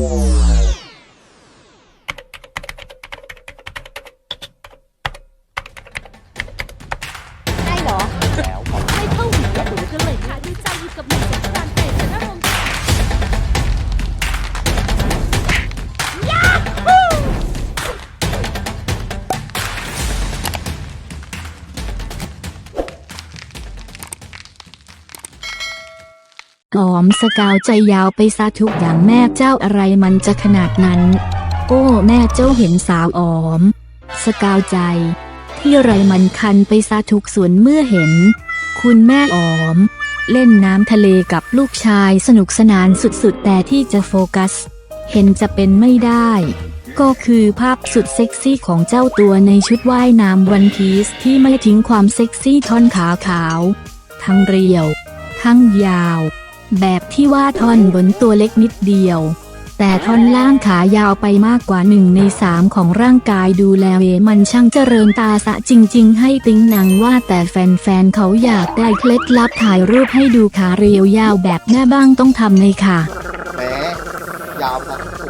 ไกอมสกาวใจยาวไปซะทุกอย่างแม่เจ้าอะไรมันจะขนาดนั้น โอ้แม่เจ้าเห็นสาวออม สกาวใจ ที่ไรมันคันไปซะทุกส่วนเมื่อเห็น คุณแม่ออม เล่นน้ำทะเลกับลูกชายสนุกสนานสุดๆ แต่ที่จะโฟกัส เห็นจะเป็นไม่ได้ ก็คือภาพสุดเซ็กซี่ของเจ้าตัวในชุดว่ายน้ำวันพีซที่ไม่ทิ้งความเซ็กซี่ท่อนขาขาว ทั้งเรียว ทั้งยาว แบบที่ว่าท่อนบนตัวเล็กนิดเดียว แต่ท่อนล่างขายาวไปมากกว่าหนึ่งในสามของร่างกายดูแลเวมันช่างเจริญตาสะจริง ๆ ให้ติ้งหนังว่าแต่แฟนๆเขาอยากได้เคล็ดลับถ่ายรูปให้ดูขาเรียวยาวแบบแม่บ้างต้องทำเลยค่ะแม้ยาวทั้งส่วน